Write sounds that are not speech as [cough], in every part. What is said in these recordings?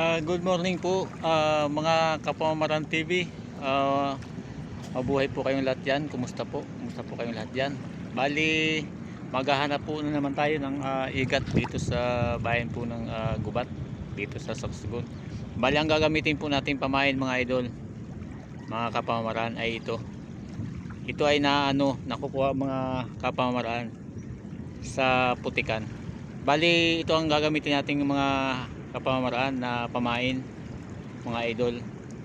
Ah, good morning po ah, mga kapamaran TV. Ah, mabuhay po kayong lahat dyan. Kumusta po? Kumusta po kayong lahat dyan? Bali, maghahanap po na naman tayo ng ah, igat dito sa bayan po ng ah, Gubat. Dito sa Soxgon. Bali, ang gagamitin po natin pamain mga idol. Mga kapamaran ay ito. Ito ay na ano, nakukuha mga kapamaran sa putikan. Bali, ito ang gagamitin nating mga kapamamaraan na pamain mga idol.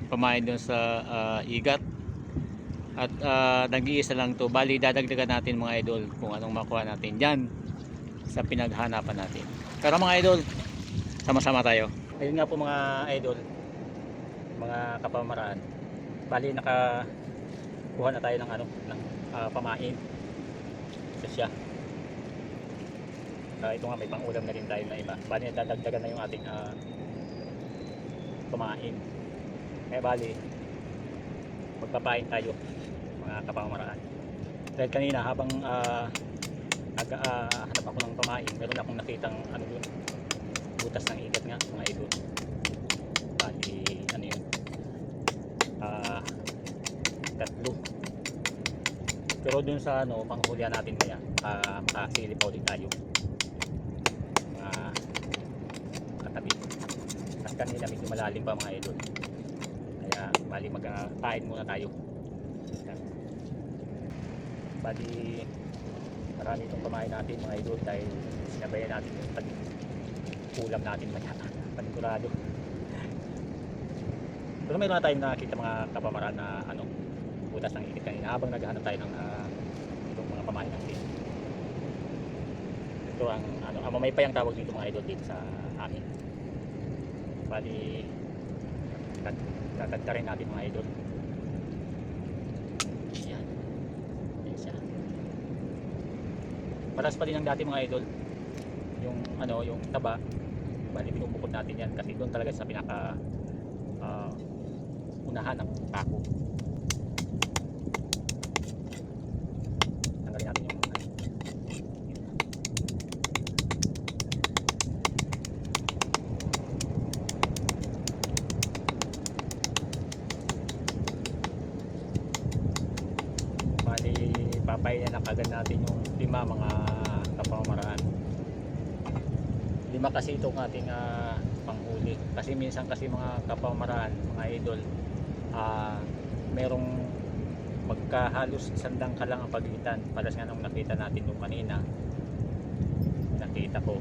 Pamain doon sa ah, igat. At ah, nag-iisa lang to. Bali dadagdagan natin mga idol kung anong makuha natin dyan sa pinaghanapan natin. Pero mga idol sama-sama tayo. Ayun nga po mga idol mga kapamamaraan. Bali naka kuha na tayo ng ano ng ah, pamain. Isa siya Ah, ito nga may pangulam na rin tayo na iba. Bali dadagdagan na yung ating uh, kumain. Kaya bali magpapain tayo mga kapamamaraan. Dahil kanina habang uh, nag ah, hanap ako ng pamain, meron akong nakitang ano yun, butas ng ikat nga mga idol. Bali ano yun, ah tatlo. Pero dun sa ano, panghulyan natin kaya, uh, makasili pa ulit tayo mga katabi at kanina medyo malalim pa mga idol. Kaya bali magkain muna tayo. Bali marami itong pamain natin mga idol dahil sinabayan natin yung pag ulam natin maya. [laughs] Panigurado. Pero mayroon na tayong nakita mga kapamaraan na ano butas ng ikit kanina habang naghahanap tayo ng ah, itong mga pamain natin. Ito ang ano, ah, mamaypay ang tawag dito mga idol dito sa amin. Bali tatagta rin natin mga idol. Yan. Yan siya. Paras pa din ang dati mga idol. Yung ano, yung taba. Bali pinupukot natin yan kasi doon talaga sa pinaka ah, unahan ng pako. Tanggalin natin yung ano, Bali, na kagad natin yung lima mga kapamamaraan. Lima kasi itong ating ah, panghuli. Kasi minsan kasi mga kapamamaraan, mga idol, ah, merong magkahalos sandang ka lang ang pagitan. Palas nga nung nakita natin nung kanina, nakita ko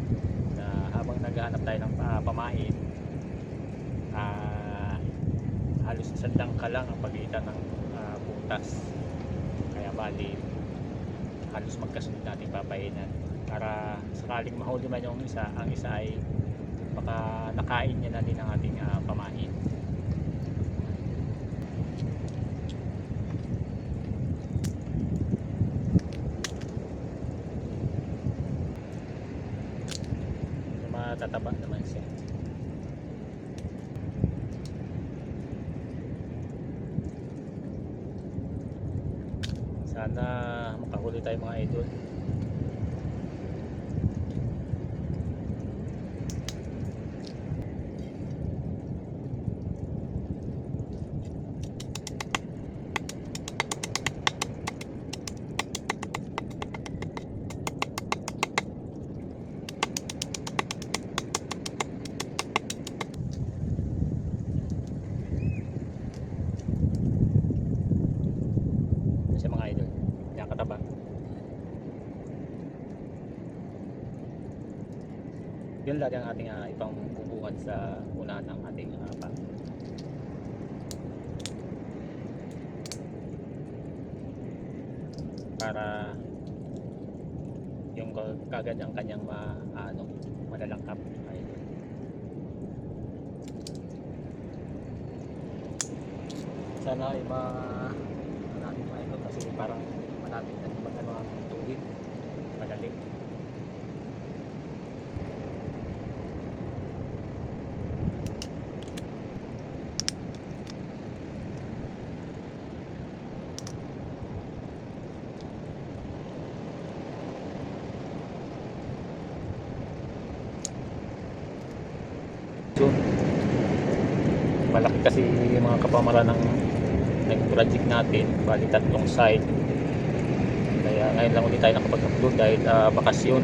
na habang naghahanap tayo ng ah, pamain, ah, halos sandang ka lang ang pagitan ng ah, butas kaya bali halos magkasunod natin papainan para sakaling mahuli man yung isa ang isa ay baka nakain niya na din ang ating ah, pamain So, matataba naman siya sana makahuli tayo mga idol kasi mga idol. Yan kataba yun lang ang ating uh, ipang sa unahan ng ating uh, pa. Para yung ka- kagad ang kanyang ma, ano, malalangkap sana ay ma natin mga ito kasi parang malapit na mag ano ang tubig. Madali. So, malaki kasi mga kapamaran ng naging project natin bali tatlong site. Kaya ngayon lang ulit tayo nakapag-upload dahil ah, bakasyon.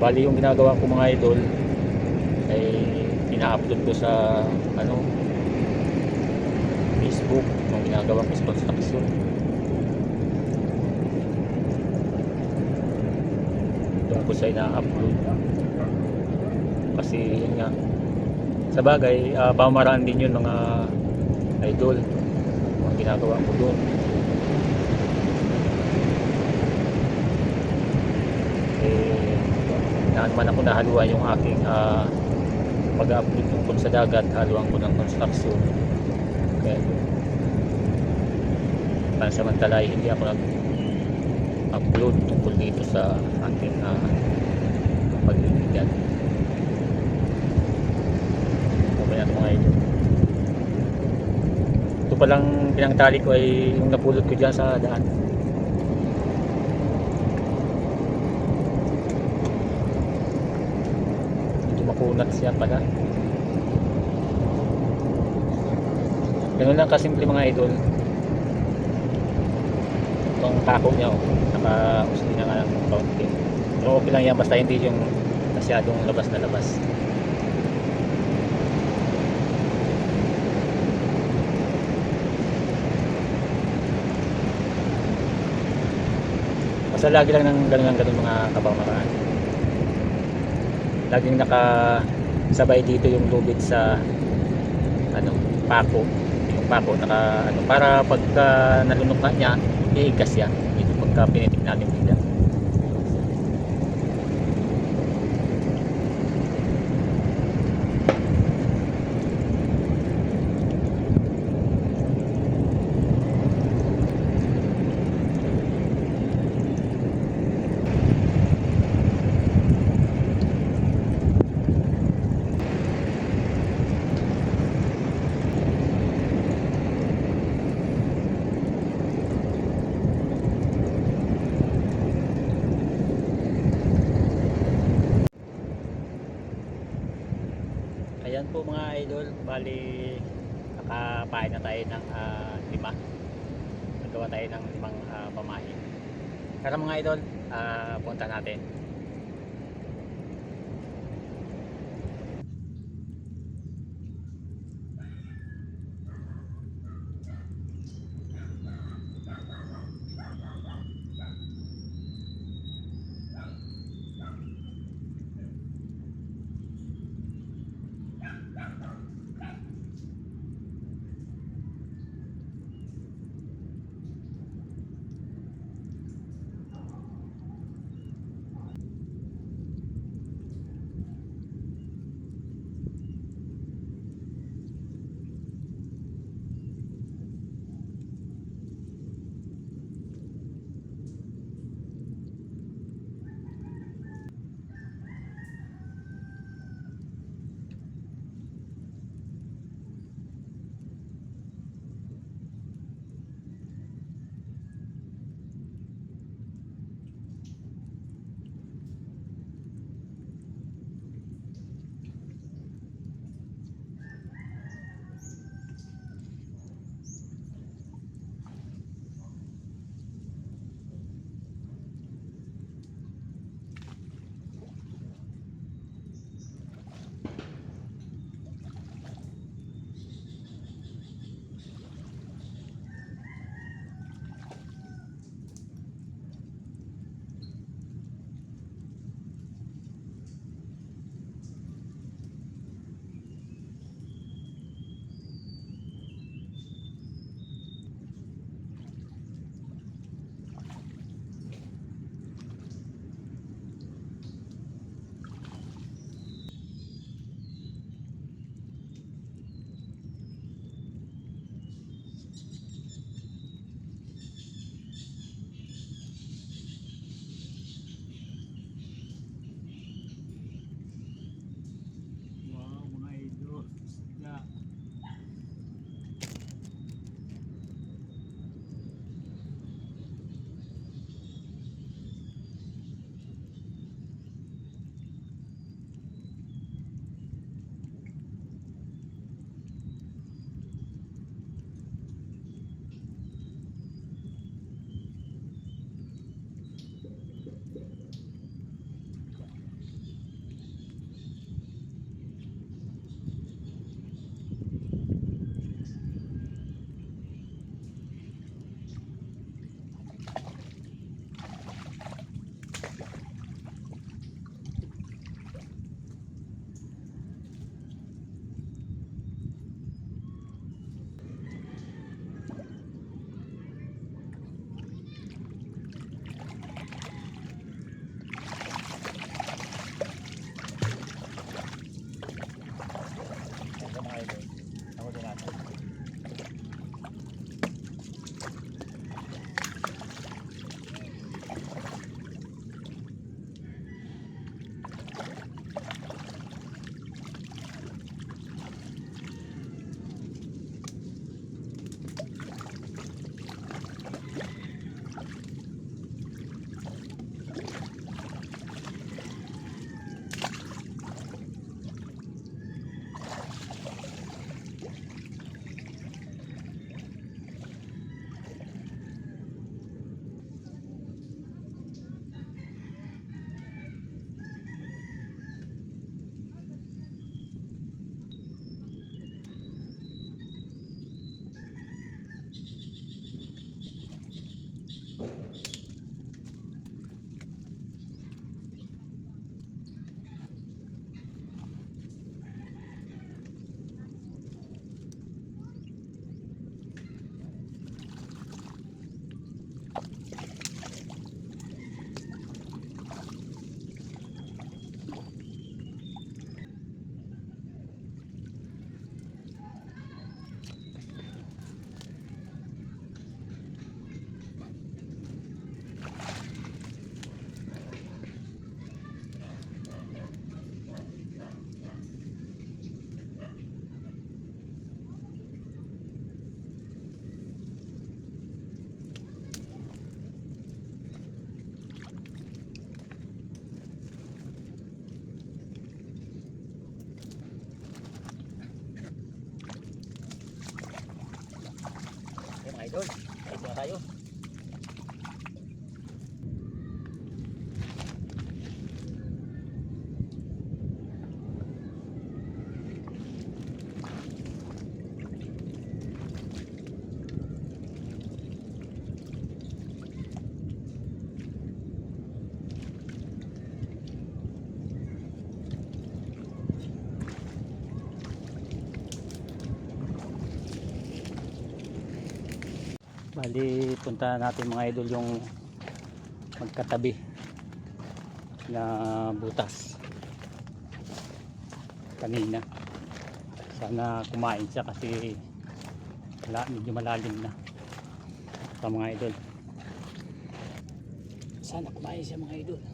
Bali yung ginagawa ko mga idol ay ina-upload ko sa ano Facebook. Yung ginagawa ko sa construction ko siya ina-upload. Kasi yun nga. Sa bagay uh, pamaraan din yun mga idol. Mga ginagawa ko doon eh naan man ako nahaluan yung aking ah, pag-upload tungkol sa dagat. Haluan ko ng construction. Kaya pansamantala hindi ako nag upload tungkol dito sa aking uh, pagliligan na ito mga idol. Ito palang pinangtali ko ay yung napulot ko dyan sa daan. Medyo makunat siya pala. Ganun lang kasimple mga idol. Itong tako niya oh, naka-usli na nga ng kaunti. Pero okay lang yan basta hindi yung masyadong labas na labas. Basta lagi lang ng ganun ng ganun mga kapamaran laging nakasabay dito yung lubid sa ano pako. Yung pako naka ano para pagka nalunok na niya iigas yan pagka pinitik natin Ayan po mga idol, bali nakapain na tayo ng ah, lima. Nagawa tayo ng limang uh, pamain. Tara mga idol, ah, punta natin. Bali, punta natin mga idol yung magkatabi na butas kanina. Sana kumain siya kasi wala, medyo malalim na sa mga idol. Sana kumain siya mga idol.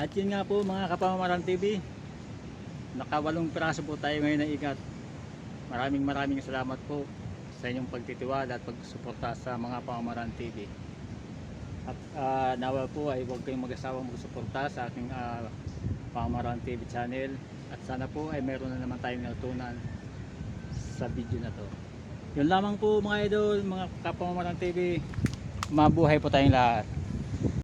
At yun nga po mga kapamaran TV. Nakawalong piraso po tayo ngayon na ikat. Maraming maraming salamat po sa inyong pagtitiwala at pagsuporta sa mga pamaran TV. At ah, nawa po ay huwag kayong mag-asawang magsuporta sa aking uh, pamaran TV channel. At sana po ay meron na naman tayong natutunan sa video na to. Yun lamang po mga idol, mga kapamaran TV. Mabuhay po tayong lahat.